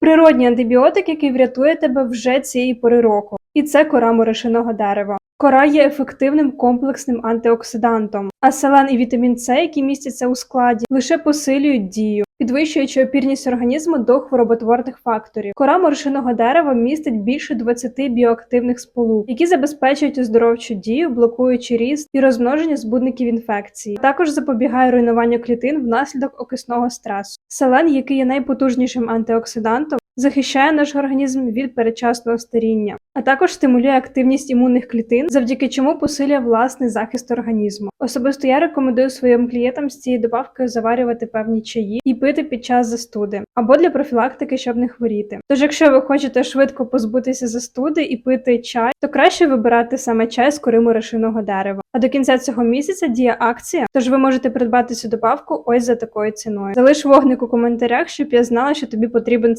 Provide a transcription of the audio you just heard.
Природній антибіотик, який врятує тебе вже цієї пори року. І це кора морошиного дерева. Кора є ефективним комплексним антиоксидантом, а селен і вітамін С, які містяться у складі, лише посилюють дію, підвищуючи опірність організму до хвороботворних факторів. Кора морошиного дерева містить більше 20 біоактивних сполук, які забезпечують оздоровчу дію, блокуючи ріст і розмноження збудників інфекції. Також запобігає руйнуванню клітин внаслідок окисного стресу. Селен, який є найпотужнішим антиоксидантом, захищає наш організм від передчасного старіння, а також стимулює активність імунних клітин, завдяки чому посилює власний захист організму. Особисто я рекомендую своїм клієнтам з цією добавкою заварювати певні чаї і пити під час застуди або для профілактики, щоб не хворіти. Тож, якщо ви хочете швидко позбутися застуди і пити чай, то краще вибирати саме чай з кори морошиного дерева. А до кінця цього місяця діє акція, тож ви можете придбати цю добавку ось за такою ціною. Залиш вогник у коментарях, щоб я знала, що тобі потрібен